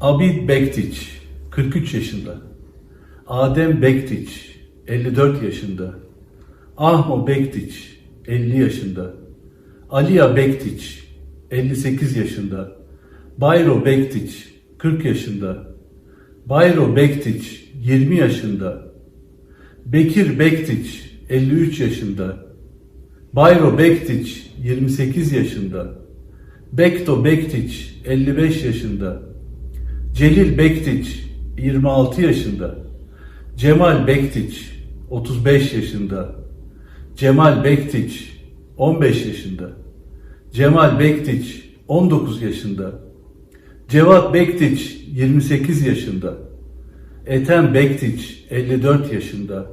Abid Bektiç, 43 yaşında. Adem Bektiç, 54 yaşında. Ahmo Bektiç, 50 yaşında. Aliya Bektiç, 58 yaşında. Bayro Bektiç, 40 yaşında. Bayro Bektiç, 20 yaşında. Bekir Bektiç, 53 yaşında. Bayro Bektiç, 28 yaşında. Bekto Bektiç, 55 yaşında. Celil Bektiç 26 yaşında. Cemal Bektiç 35 yaşında. Cemal Bektiç 15 yaşında. Cemal Bektiç 19 yaşında. Cevat Bektiç 28 yaşında. Ethem Bektiç 54 yaşında.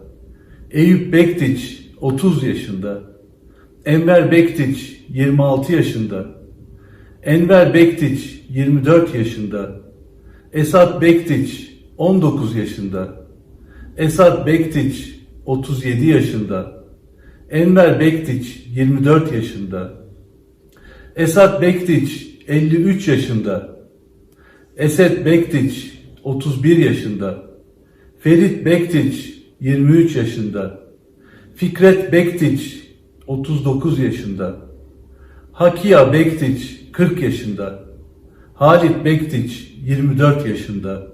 Eyüp Bektiç 30 yaşında. Enver Bektiç 26 yaşında. Enver Bektiç 24 yaşında. Esat Bektiç 19 yaşında. Esat Bektiç 37 yaşında. Enver Bektiç 24 yaşında. Esat Bektiç 53 yaşında. Eset Bektiç 31 yaşında. Ferit Bektiç 23 yaşında. Fikret Bektiç 39 yaşında. Hakiya Bektiç 40 yaşında. Halit Bektiç 24 yaşında.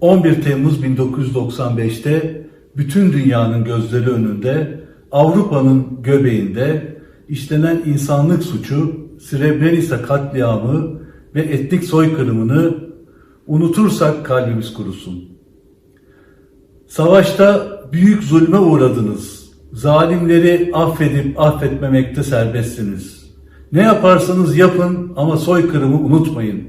11 Temmuz 1995'te bütün dünyanın gözleri önünde Avrupa'nın göbeğinde işlenen insanlık suçu Srebrenica katliamı ve etnik soykırımını unutursak kalbimiz kurusun. Savaşta büyük zulme uğradınız. Zalimleri affedip affetmemekte serbestsiniz. Ne yaparsanız yapın ama soykırımı unutmayın.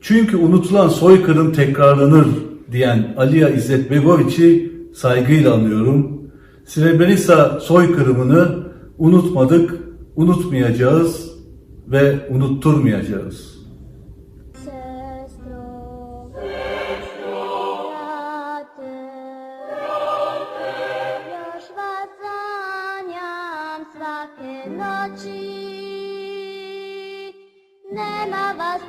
Çünkü unutulan soykırım tekrarlanır diyen Aliya İzzet Begoviç'i saygıyla anıyorum. Srebrenica soykırımını unutmadık, unutmayacağız ve unutturmayacağız. svake noći Nema vas